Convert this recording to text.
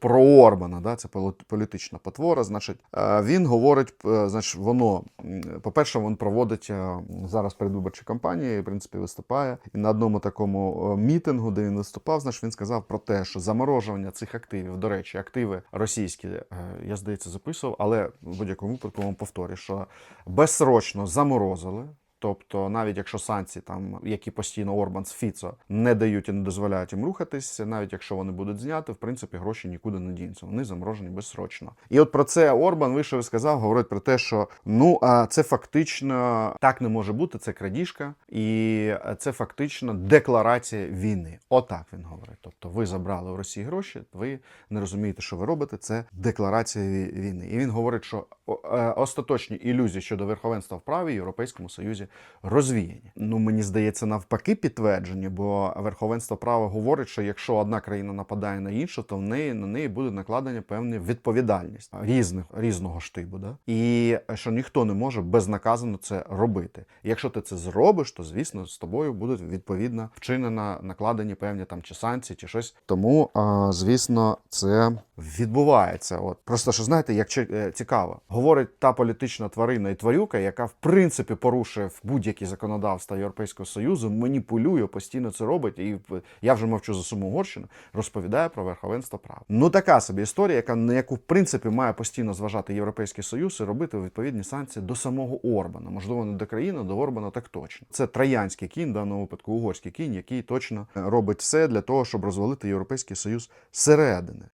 про Орбана, да, це полі- політична потвора. Значить, е, він говорить, е, значить, воно, по-перше, він проводить е, зараз передвиборчі кампанії, в принципі, виступає. І на одному такому мітингу, де він виступав, значить, він сказав про те, що заморожування цих активів, до речі, активи російські, я здається, записував, але в будь-якому випадку вам повторю, що безсрочно заморозили. Тобто, навіть якщо санкції, там які постійно Орбан з Фіцо не дають і не дозволяють їм рухатись, навіть якщо вони будуть зняти, в принципі, гроші нікуди не дінуться. Вони заморожені безсрочно. І от про це Орбан вийшов і сказав, говорить про те, що ну а це фактично так не може бути. Це крадіжка, і це фактично декларація війни. Отак він говорить. Тобто, ви забрали у Росії гроші, ви не розумієте, що ви робите. Це декларація війни. І він говорить, що е, остаточні ілюзії щодо верховенства в праві в Європейському Союзі розвіяні. Ну мені здається, навпаки, підтверджені, бо верховенство права говорить, що якщо одна країна нападає на іншу, то в неї на неї буде накладення певна відповідальність різних різного штибу. Да? І що ніхто не може безнаказано це робити. І якщо ти це зробиш, то звісно з тобою будуть відповідно вчинено накладені певні там чи санкції, чи щось. Тому, звісно, це відбувається. От просто що знаєте, як е, цікаво, говорить та політична тварина і тварюка, яка в принципі порушує будь-які законодавства Європейського Союзу, маніпулює, постійно це робить. І в- я вже мовчу за саму Угорщину, розповідає про верховенство права. Ну така собі історія, яка на яку в принципі має постійно зважати Європейський Союз і робити відповідні санкції до самого Орбана. Можливо, не до країни, до Орбана так точно. Це троянський кінь, в даному випадку угорський кінь, який точно е, робить все для того, щоб розвалити Європейський Союз зсередини.